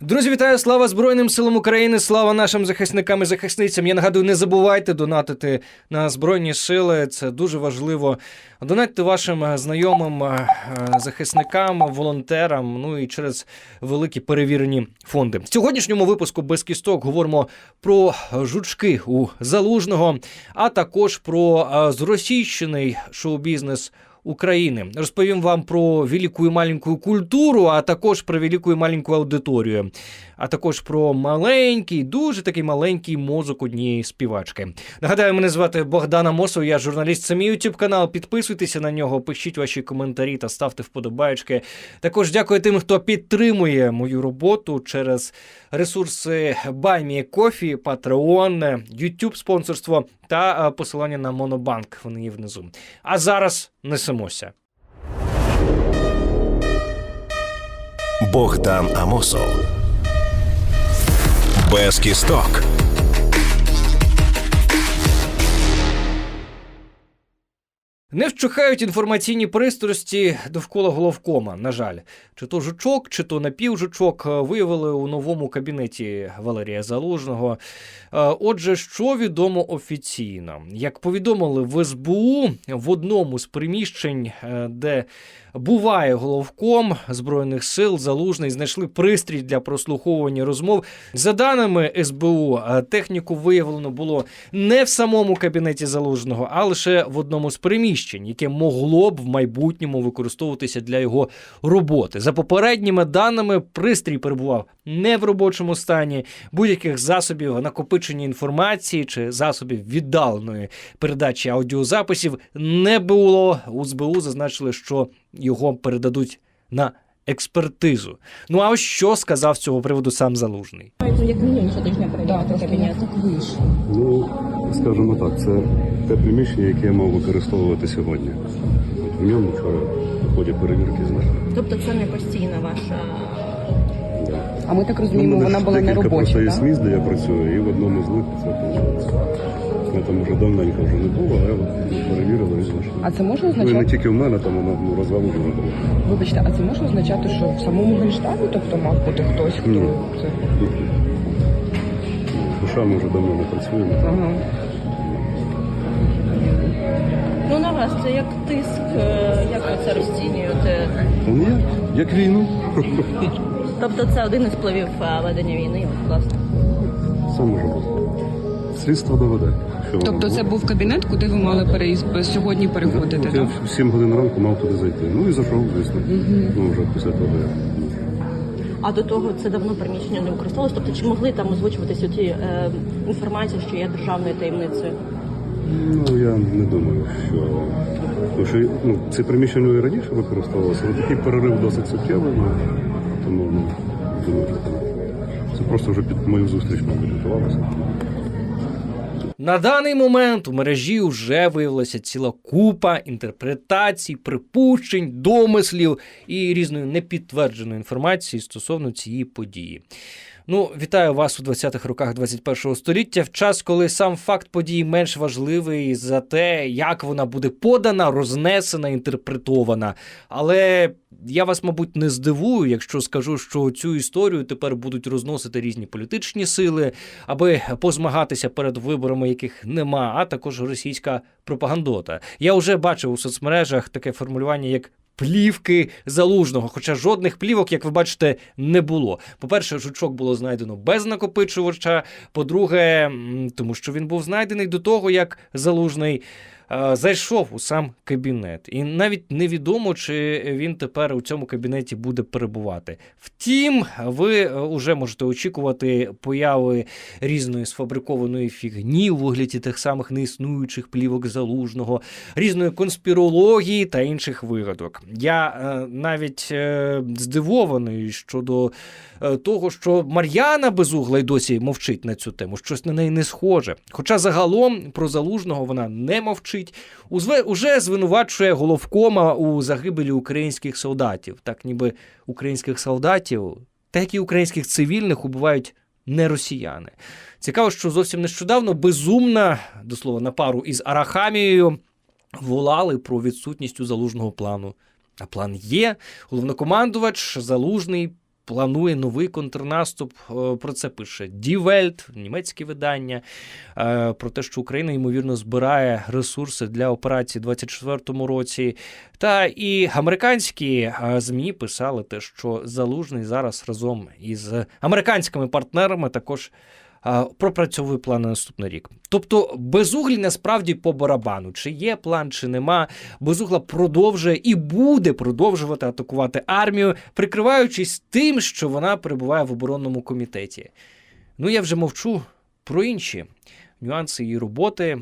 Друзі, вітаю! Слава Збройним силам України! Слава нашим захисникам і захисницям! Я нагадую, не забувайте донатити на Збройні сили. Це дуже важливо. Донатьте вашим е, знайомим е, е, захисникам, волонтерам, ну і через великі перевірені фонди. В сьогоднішньому випуску без кісток говоримо про жучки у залужного, а також про зросійщений шоу-бізнес. України розповім вам про велику і маленьку культуру, а також про велику і маленьку аудиторію, а також про маленький, дуже такий маленький мозок однієї співачки. Нагадаю, мене звати Богдан Амосов, я журналіст. Це мій YouTube канал. Підписуйтеся на нього, пишіть ваші коментарі та ставте вподобайки. Також дякую тим, хто підтримує мою роботу через ресурси BuyMeCoffee, Patreon, YouTube спонсорство та е, посилання на Монобанк. Вони є внизу. А зараз несемося. Богдан Амосов. Без кісток. Не вщухають інформаційні пристрасті довкола головкома. На жаль, чи то жучок, чи то напівжучок е, виявили у новому кабінеті Валерія Залужного. Е, Отже, що відомо офіційно, як повідомили в СБУ в одному з приміщень, е, де буває головком збройних сил, залужний знайшли пристрій для прослуховування розмов. За даними СБУ, техніку виявлено було не в самому кабінеті залужного, а лише в одному з приміщень, яке могло б в майбутньому використовуватися для його роботи. За попередніми даними, пристрій перебував не в робочому стані. Будь-яких засобів накопичення інформації чи засобів віддаленої передачі аудіозаписів не було. У СБУ зазначили, що його передадуть на експертизу. Ну а ось що сказав з цього приводу сам залужний. Ну, як мінімум щотижня перевіряти кабінет. Ну, скажімо так, це те приміщення, яке я мав використовувати сьогодні. От в ньому вчора в ході перевірки знайшли. Тобто це не постійна ваша. А ми так Ну, розуміємо, мене вона була не робоча, просто є так? де я працюю, і в одному з них це виходить. Я там вже давненько вже не було, але перевірили і знайшли. А це може означати? Ну і не тільки в мене, там воно ну, розвалу вже було. вибачте, а це може означати, що в самому генштабі, тобто мав бути хтось, хто Ні. це. Душа ми вже давно не працюємо. Ага. Ну на вас це як тиск, е, як ви це розцінюєте? Ні, як війну. Тобто це один із впливів е, ведення війни, власне. Все може бути. Слідство доведе. Що воно Тобто це був кабінет, куди ви мали переїзд сьогодні переходити, От я так? в 7 годин ранку мав туди зайти. Ну і зайшов, звісно. Ну вже після того як. А до того це давно приміщення не використовувалось. Тобто чи могли там озвучуватися ті е, інформації, що є державною таємницею? Ну я не думаю, що. Тому що ну, це приміщення і раніше використовувалося, але такий перерив досить суттєвий. Ну, тому ну, думаю. Це просто вже під мою зустріч не. На даний момент у мережі вже виявилася ціла купа інтерпретацій, припущень, домислів і різної непідтвердженої інформації стосовно цієї події. Ну, вітаю вас у 20-х роках 21-го століття, в час, коли сам факт події менш важливий за те, як вона буде подана, рознесена, інтерпретована. Але я вас, мабуть, не здивую, якщо скажу, що цю історію тепер будуть розносити різні політичні сили, аби позмагатися перед виборами, яких нема, а також російська пропагандота. Я вже бачив у соцмережах таке формулювання як. Плівки залужного, хоча жодних плівок, як ви бачите, не було. По-перше, жучок було знайдено без накопичувача. По-друге, тому що він був знайдений до того, як залужний зайшов у сам кабінет. І навіть невідомо, чи він тепер у цьому кабінеті буде перебувати. Втім, ви вже можете очікувати появи різної сфабрикованої фігні у вигляді тих самих неіснуючих плівок залужного, різної конспірології та інших вигадок. Я е, навіть е, здивований щодо е, того, що Мар'яна Безугла й досі мовчить на цю тему. Щось на неї не схоже. Хоча загалом про залужного вона не мовчить. Узве уже звинувачує головкома у загибелі українських солдатів, так ніби українських солдатів, так і українських цивільних убивають не росіяни. Цікаво, що зовсім нещодавно безумна, до слова, на пару із Арахамією волали про відсутність у залужного плану. А план є. Головнокомандувач залужний планує новий контрнаступ. Е, Про це пише Welt, німецьке видання. Е, Про те, що Україна ймовірно збирає ресурси для операції у 2024 році. Та і американські е, змі писали те, що залужний зараз разом із американськими партнерами також. Пропрацьовує план на наступний рік. Тобто безуглі насправді по барабану, чи є план, чи нема. Безугла продовжує і буде продовжувати атакувати армію, прикриваючись тим, що вона перебуває в оборонному комітеті. Ну я вже мовчу про інші нюанси її роботи,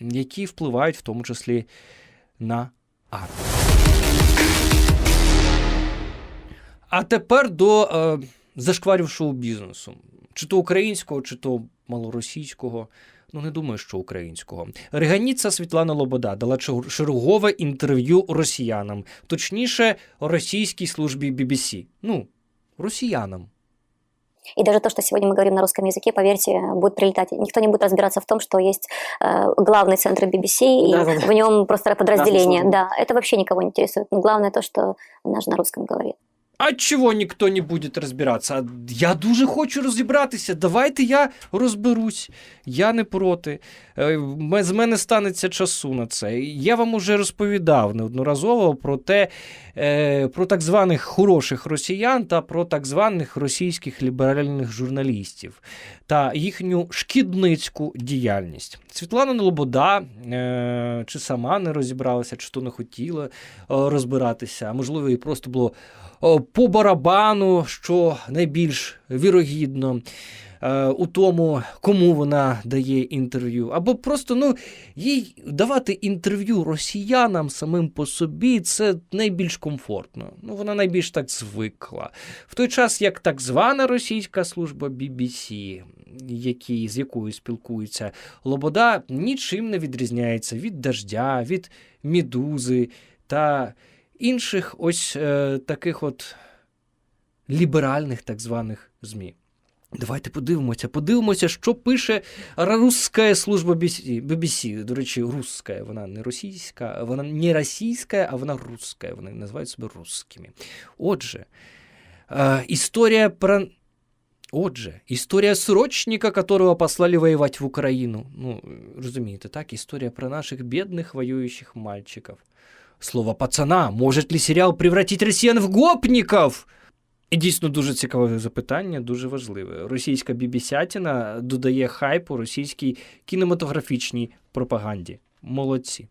які впливають в тому числі на армію. А тепер до е, зашкварів шоу-бізнесу Чи то українського, чи то малоросійського. Ну, не думаю, що українського. Реганіця Світлана Лобода дала чер- чергове інтерв'ю росіянам, точніше, російській службі BBC. Ну, росіянам. И даже то, что сегодня мы говорим на русском языке, поверьте, будет прилетать. Никто не будет разбираться в том, что есть э, главный центр BBC, и Да-да-да. в нем просто подразделение. Да, Да, это вообще никого не интересует. Но главное то, что она же на русском говорит. А чого ніхто не буде розбиратися? Я дуже хочу розібратися. Давайте я розберусь. Я не проти. Е, З мене станеться часу на це. Я вам уже розповідав неодноразово про те, е, про так званих хороших росіян та про так званих російських ліберальних журналістів та їхню шкідницьку діяльність. Світлана Лобода е, чи сама не розібралася, чи то не хотіла е, розбиратися, а можливо, і просто було по барабану, що найбільш вірогідно. е, У тому, кому вона дає інтерв'ю, або просто ну їй давати інтерв'ю росіянам самим по собі це найбільш комфортно. Ну вона найбільш так звикла. В той час, як так звана російська служба BBC, які, з якою спілкується Лобода, нічим не відрізняється від дождя, від мідузи та інших ось е, таких от ліберальних так званих ЗМІ. Давайте подивимося, подивимося, що пише русська служба BBC. До речі, русська, вона не російська, вона не російська, а вона русська. Вони називають себе русскими. Отже, е, історія про. Отже, історія срочника, которого послали воевать в Україну. Ну, розумієте, так? Історія про наших бідних воюючих мальчиків. Слово пацана, може ли серіал превратить росіян в гопників? І дійсно дуже цікаве запитання, дуже важливе. Російська бібісятіна додає хайпу російській кінематографічній пропаганді. Молодці.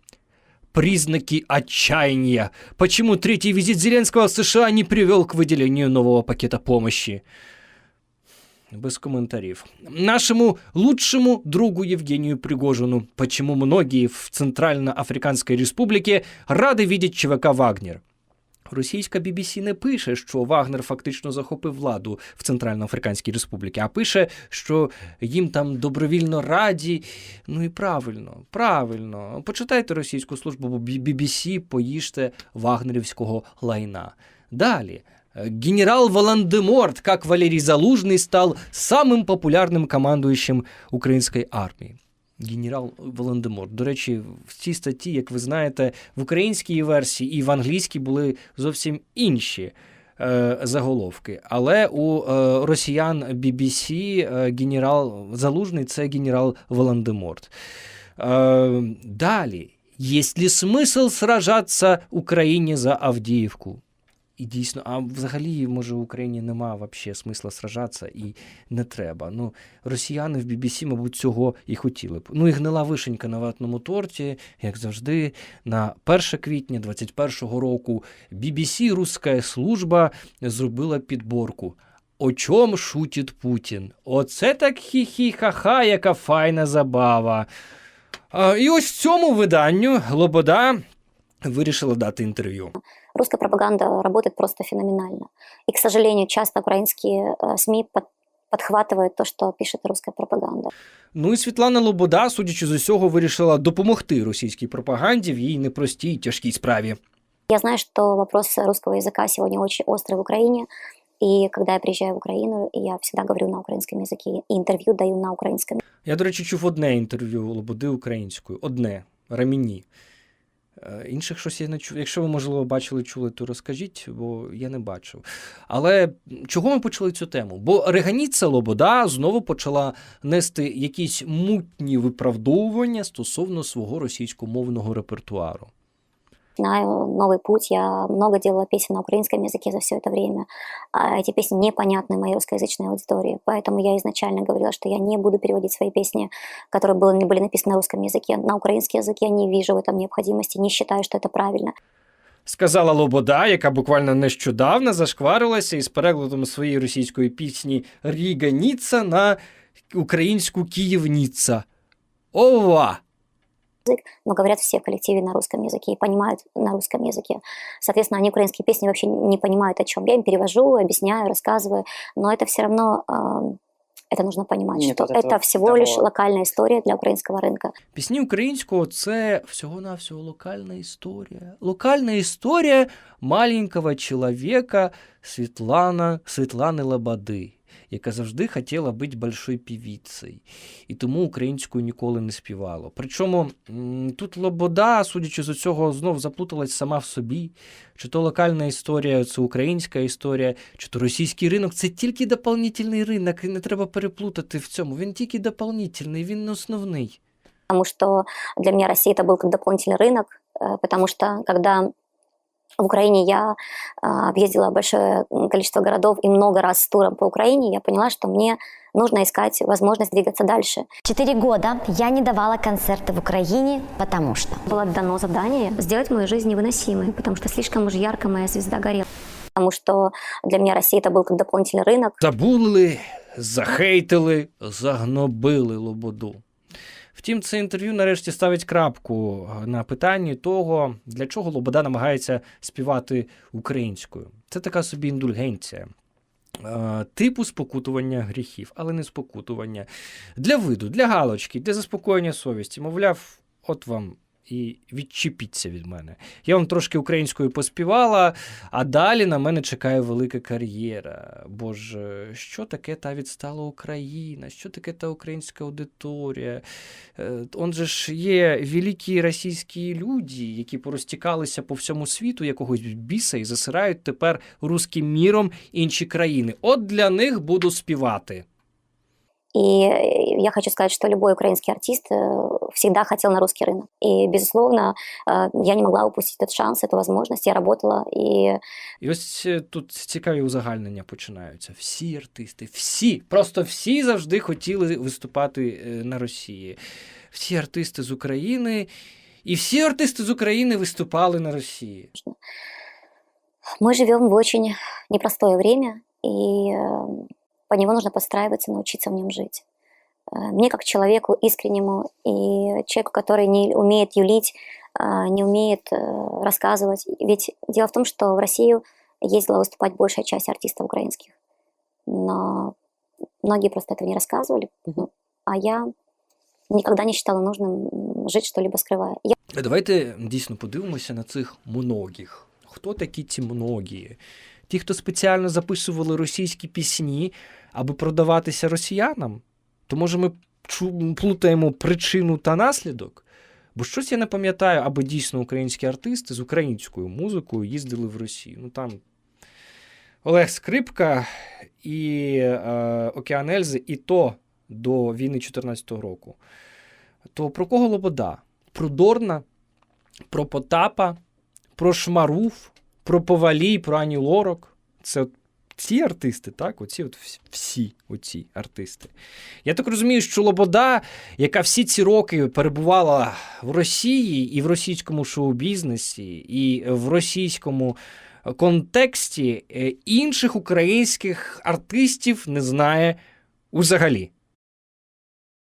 Признаки отчаяния. Почему третий визит Зеленского в США не привел к выделению нового пакета помощи? Без комментариев. Нашему лучшему другу Евгению Пригожину. Почему многие в Центральноафриканской Республике рады видеть ЧВК «Вагнер»? Російська BBC не пише, що Вагнер фактично захопив владу в Центральноафриканській Республіці, а пише, що їм там добровільно раді. Ну і правильно, правильно. Почитайте російську службу BBC, поїжте вагнерівського лайна. Далі. Генерал Волан-де-Морт, как Валерий Залужный, стал самым популярным командующим української армії. Генерал Волан-де-Морт. До речі, в цій статті, як ви знаєте, в українській версії і в англійській були зовсім інші е, заголовки. Але у е, росіян BBC е, генерал Залужний це генерал Волан-де-Морт. Е, далі. Есть ли смисл сражатися Україні за Авдіївку? І дійсно, а взагалі, може, в Україні нема вообще смисла сражатися і не треба. Ну, росіяни в BBC, мабуть, цього і хотіли б. Ну і гнила вишенька на ватному торті, як завжди, на 1 квітня 21-го року BBC Руська служба зробила підборку. О чом шутить Путін? Оце так хі-хі-ха-ха, яка файна забава. А, і ось цьому виданню Лобода вирішила дати інтерв'ю Русская пропаганда работает просто феноменально. И, к сожалению, часто украинские э, СМИ под- подхватывают то, что пишет русская пропаганда. Ну і Світлана Лобода, судячи з усього, вирішила допомогти російській пропаганді в її непростій тяжкій справі. Я знаю, что вопрос русского языка сегодня очень острый в Украине. И когда я приезжаю в Украину, я всегда говорю на украинском языке, и интервью даю на украинском Я, до речі, чув одне інтерв'ю Лободи українською. Одне Раміні. Е, Інших щось я не чув. Якщо ви, можливо, бачили, чули, то розкажіть, бо я не бачив. Але чого ми почали цю тему? Бо Реганіця Лобода знову почала нести якісь мутні виправдовування стосовно свого російськомовного репертуару Знаю новый путь, я много делала песен на украинском языке за все это время. А эти песни непонятны моей русскоязычной аудитории, поэтому я изначально говорила, что я не буду переводить свои песни, которые были, были написаны на русском языке, на украинский язык. Я не вижу в этом необходимости, не считаю, что это правильно. Сказала Лобода, яка буквально нещодавно зашкварилася із перекладом своєї російської пісні Ріга Ніцца на українську Київніцца. Ова! но говорят все в коллективе на русском языке и понимают на русском языке. Соответственно, они украинские песни вообще не понимают, о чем. Я им перевожу, объясняю, рассказываю, но это все равно эм, это нужно понимать, Нет, что вот это это вот всего того- лишь локальная история для украинского рынка. Пісні українського це всього-навсього локальна історія. Локальна історія маленького чоловіка Світлана, Світлани Лободи, яка завжди хотіла бути большою півіцею. І тому українською ніколи не співала. Причому м, тут Лобода, судячи з цього, знов заплуталась сама в собі. Чи то локальна історія, це українська історія, чи то російський ринок це тільки дополнительний ринок, і не треба переплутати в цьому. Він тільки дополнительний, він не основний. Потому что для меня Россия это был как дополнительный рынок, э, потому что когда в Украине я а, объездила большое количество городов и много раз с туром по Украине, я поняла, что мне нужно искать возможность двигаться дальше. Четыре года я не давала концерты в Украине, потому что было дано задание сделать мою жизнь невыносимой, потому что слишком уж ярко моя звезда горела. Потому что для меня Россия это был как дополнительный рынок. Забули, захейтили, загнобили Лободу. Втім, це інтерв'ю нарешті ставить крапку на питанні того, для чого Лобода намагається співати українською. Це така собі індульгенція. е, Типу спокутування гріхів, але не спокутування. Для виду, для галочки, для заспокоєння совісті. Мовляв, от вам і відчепіться від мене. Я вам трошки українською поспівала, а далі на мене чекає велика кар'єра. Боже, що таке та відстала Україна? Що таке та українська аудиторія? Е, Он же ж є великі російські люди, які порозтікалися по всьому світу якогось біса і засирають тепер руським міром інші країни. От для них буду співати. И я хочу сказать, что любой украинский артист э, всегда хотел на русский рынок. И, безусловно, э, я не могла упустить этот шанс, эту возможность. Я работала, и І ось е, тут цікаві узагальнення починаються. Всі артисти, всі, просто всі завжди хотіли виступати е, на Росії. Всі артисти з України, і всі артисти з України виступали на Росії. мы живем в очень непростое время, и э, по него нужно подстраиваться, научиться в нем жить. Э, Мне, как человеку искреннему и человеку, который не умеет юлить, э, не умеет э, рассказывать. Ведь дело в том, что в Россию ездила выступать большая часть артистов украинских. Но многие просто этого не рассказывали. Мгм. А я никогда не считала нужным м, жить что-либо скрывая. Я А Давайте дійсно подивимося на цих многих. Хто такі ці многі? Ті, хто спеціально записували російські пісні, аби продаватися росіянам? То може ми плутаємо причину та наслідок? Бо щось я не пам'ятаю, аби дійсно українські артисти з українською музикою їздили в Росію. Ну там Олег Скрипка і е, Океан Ельзи, і то до війни 14-го року. То про кого Лобода? Про Дорна, про Потапа, про Шмаруф, про Повалій, про Ані Лорок. Це от ці артисти, так? Оці от всі оці артисти. Я так розумію, що Лобода, яка всі ці роки перебувала в Росії і в російському шоу-бізнесі, і в російському контексті, е, інших українських артистів не знає взагалі.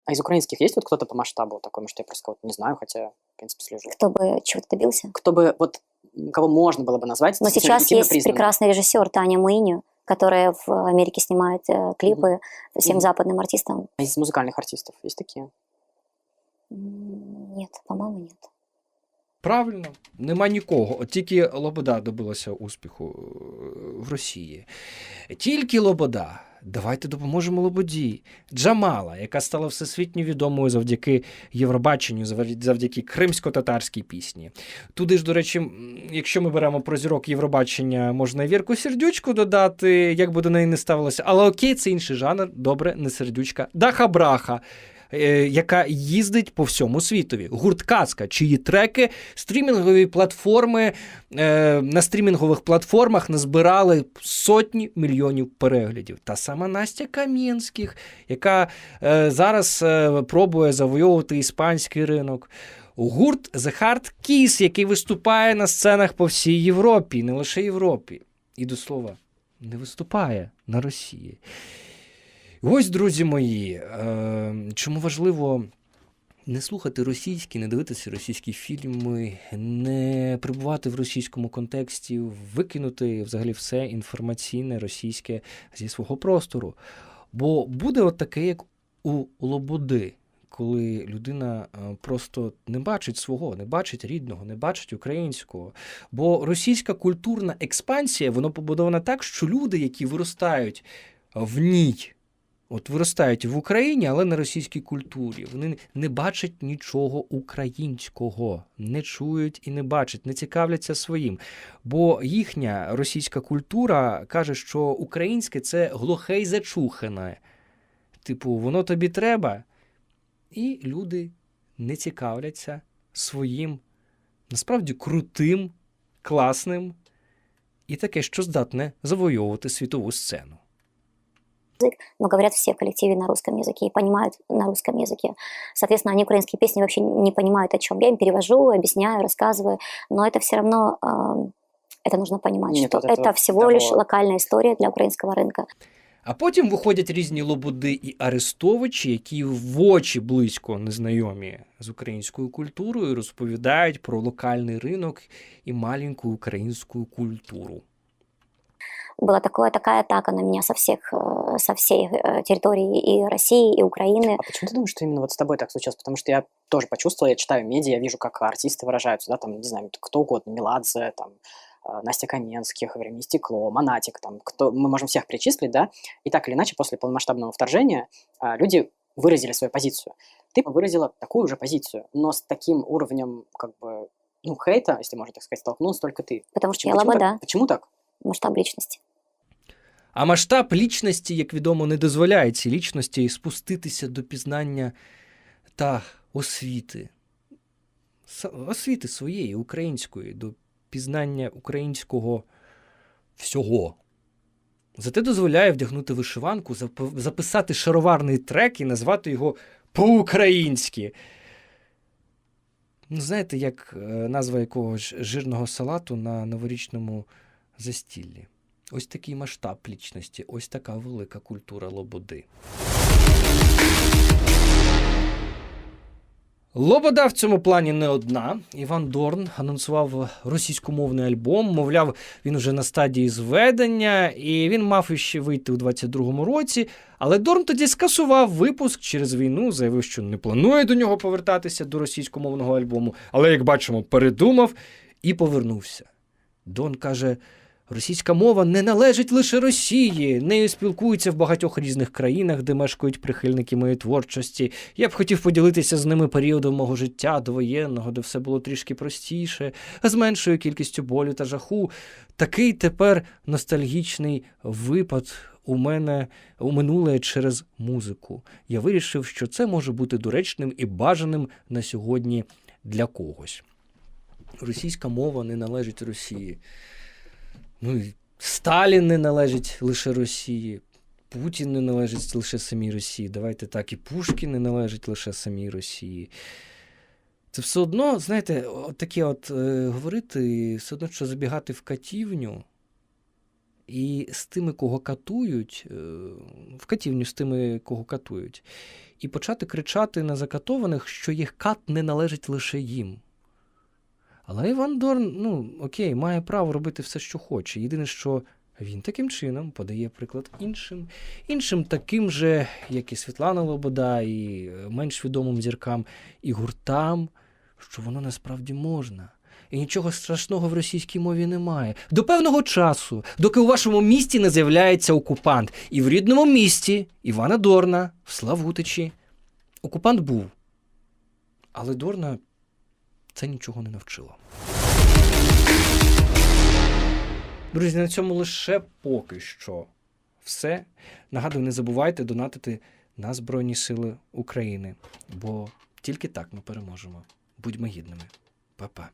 А из украинских есть вот кто-то по масштабу такой, может, я просто кого-то не знаю, хотя, в принципе, слежу. кто бы чего-то добился. Кто бы, вот, кого можно было бы назвать Но сейчас объективно есть признанным? прекрасный режиссер Таня Муиню, которая в Америке снимает э, клипы всем Мгм. западным артистам. А из музыкальных артистов есть такие? М, Нет, по-моему, нет. Правильно, нема нікого. От тільки Лобода добилася успіху е, в Росії. Тільки Лобода. Давайте допоможемо Лободі. Джамала, яка стала всесвітньо відомою завдяки Євробаченню, завдяки кримсько-татарській пісні. Туди ж, до речі, якщо ми беремо про зірок Євробачення, можна і Вірку Сердючку додати, як би до неї не ставилося. Але окей, це інший жанр, добре, не сердючка. Даха Браха. е, Яка їздить по всьому світові. Гурт Кацка, чиї треки стрімінгові платформи е, на стрімінгових платформах назбирали сотні мільйонів переглядів. Та сама Настя Кам'янських, яка е, зараз е, пробує завойовувати іспанський ринок. Гурт The Hard Kiss, який виступає на сценах по всій Європі, не лише Європі. І до слова, не виступає на Росії. Ось, друзі мої, е, чому важливо не слухати російські, не дивитися російські фільми, не перебувати в російському контексті, викинути взагалі все інформаційне російське зі свого простору. Бо буде от таке, як у Лободи, коли людина е, просто не бачить свого, не бачить рідного, не бачить українського. Бо російська культурна експансія, вона побудована так, що люди, які виростають в ній, От виростають в Україні, але на російській культурі. Вони не бачать нічого українського, не чують і не бачать, не цікавляться своїм. Бо їхня російська культура каже, що українське це глухе й зачухане. Типу, воно тобі треба. І люди не цікавляться своїм, насправді крутим, класним і таке, що здатне завойовувати світову сцену но говорят все в коллективе на русском языке и понимают на русском языке. Соответственно, они украинские песни вообще не понимают, о чем. Я им перевожу, объясняю, рассказываю, но это все равно эм, это нужно понимать, Нет что вот этого это всего того- лишь локальная история для украинского рынка. А потім виходять різні лободи і арестовичі, які в очі близько незнайомі з українською культурою, розповідають про локальний ринок і маленьку українську культуру. Была такое, такая атака на меня со всех, э, со всей э, территории и России, и Украины. А почему ты думаешь, что именно вот с тобой так случилось? Потому что я тоже почувствовал, я читаю медиа, я вижу, как артисты выражаются, да, там, не знаю, кто угодно, Меладзе, там, э, Настя Каменских, Время и стекло, Монатик, там, кто, мы можем всех перечислить, да, и так или иначе после полномасштабного вторжения люди выразили свою позицию. Ты выразила такую же позицию, но с таким уровнем, как бы, ну, хейта, если можно так сказать, столкнулась только ты. Потому что я Почему лобода, так? Почему так? масштаб личности. А масштаб лічності, як відомо, не дозволяє цій лічності спуститися до пізнання та освіти. Освіти своєї, української, до пізнання українського всього. Зате дозволяє вдягнути вишиванку, записати шароварний трек і назвати його по-українськи. Ну, знаєте, як е, назва якогось жирного салату на новорічному застіллі. Ось такий масштаб лічності, ось така велика культура Лободи. Лобода в цьому плані не одна. Іван Дорн анонсував російськомовний альбом. Мовляв, він вже на стадії зведення, і він мав іще вийти у 22-му році. Але Дорн тоді скасував випуск через війну, заявив, що не планує до нього повертатися до російськомовного альбому. Але, як бачимо, передумав і повернувся. Дон каже: російська мова не належить лише Росії. Нею спілкуються в багатьох різних країнах, де мешкають прихильники моєї творчості. Я б хотів поділитися з ними періодом мого життя довоєнного, де все було трішки простіше, з меншою кількістю болю та жаху. Такий тепер ностальгічний випад у мене у минуле через музику. Я вирішив, що це може бути доречним і бажаним на сьогодні для когось. Російська мова не належить Росії. Ну, Сталін не належить лише Росії, Путін не належить лише самій Росії. Давайте так, і Пушкін не належить лише самій Росії. Це все одно, знаєте, от таке от е, говорити, все одно, що забігати в катівню. І з тими, кого катують, е, в катівню з тими, кого катують, і почати кричати на закатованих, що їх кат не належить лише їм. Але Іван Дорн, ну окей, має право робити все, що хоче. Єдине, що він таким чином подає приклад іншим, іншим таким же, як і Світлана Лобода, і е, менш відомим зіркам, і гуртам, що воно насправді можна. І нічого страшного в російській мові немає. До певного часу, доки у вашому місті не з'являється окупант. І в рідному місті Івана Дорна, в Славутичі, окупант був. Але Дорна це нічого не навчило. Друзі, на цьому лише поки що все. Нагадую, не забувайте донатити на Збройні Сили України, бо тільки так ми переможемо. Будьмо гідними. Па-па.